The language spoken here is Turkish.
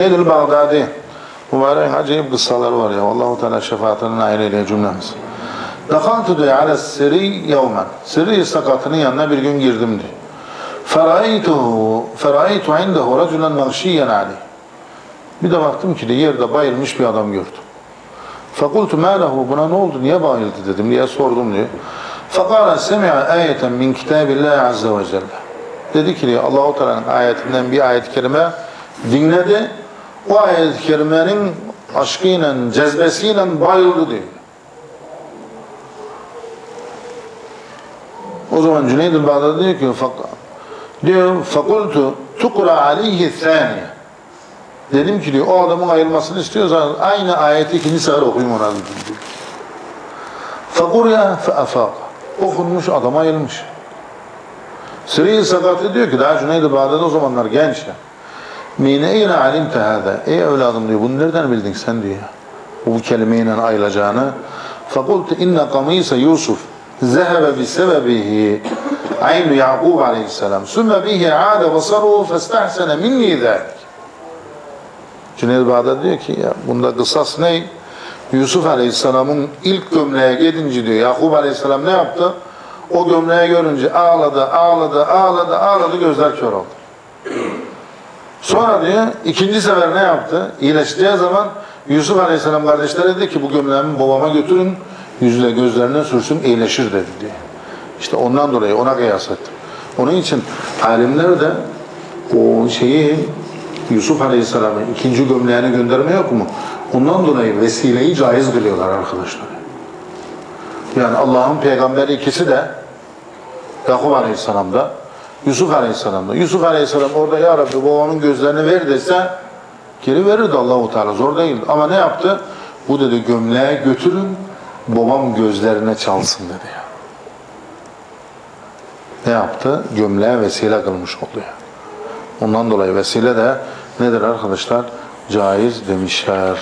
Eylül Bağdadi mübarek acayip kıssaları var ya. Allahu Teala şefaatine nail eyle cümlemiz. Dakaltu diyor ala siri yevmen. Siri sakatının yanına bir gün girdim diyor. Feraytuhu feraytu indehu raculen mağşiyen aleyh. Bir de baktım ki de yerde bayılmış bir adam gördüm. Fakultu ma lehu buna ne oldu niye bayıldı dedim diye sordum diyor. Fakala semi'a ayeten min kitabillahi azze ve celle. Dedi ki Allahu Teala'nın ayetinden bir ayet-i kerime dinledi. O ayet-i kerimenin aşkıyla, cezbesiyle bayıldı diyor. O zaman Cüneyd-i Bağdadi diyor ki fak, diyor fakultu tukra aleyhi thaniye. Dedim ki diyor o adamın ayılmasını istiyorsan aynı ayeti ikinci sefer okuyayım ona dedim. Fakurya fe afak. Okunmuş adam ayılmış. Sırrı Sakatı diyor ki daha Cüneyd-i Bağdadi o zamanlar genç ya. Mine eyne alimte hâzâ. Ey evladım diyor bunu nereden bildin sen diyor. Bu kelimeyle ayılacağını. Fakultu inne kamise Yusuf zehebe bi sebebihi aynu Yaqub aleyhisselam. Sümme bihi aade basaruhu festahsene minni zâlik. Cüneyd Bağdadi diyor ki ya bunda kısas ne? Yusuf Aleyhisselam'ın ilk gömleğe gidince diyor Yakup Aleyhisselam ne yaptı? O gömleği görünce ağladı, ağladı, ağladı, ağladı, gözler kör oldu. Sonra diyor ikinci sefer ne yaptı? İyileştiği zaman Yusuf Aleyhisselam kardeşleri dedi ki bu gömleğimi babama götürün, yüzüne gözlerine sürsün, iyileşir dedi diyor. İşte ondan dolayı ona kıyas ettim. Onun için alimler de o şeyi Yusuf Aleyhisselam'ın ikinci gömleğini gönderme yok mu? Ondan dolayı vesileyi caiz kılıyorlar arkadaşlar. Yani Allah'ın peygamberi ikisi de Yakup Aleyhisselam'da Yusuf Aleyhisselam'da. Yusuf Aleyhisselam orada ya Rabbi babamın gözlerini ver dese geri verirdi Allahu Teala zor değil. Ama ne yaptı? Bu dedi gömleğe götürün babam gözlerine çalsın dedi ya. Ne yaptı? Gömleğe vesile kılmış oldu. Ondan dolayı vesile de nedir arkadaşlar? Caiz demişler.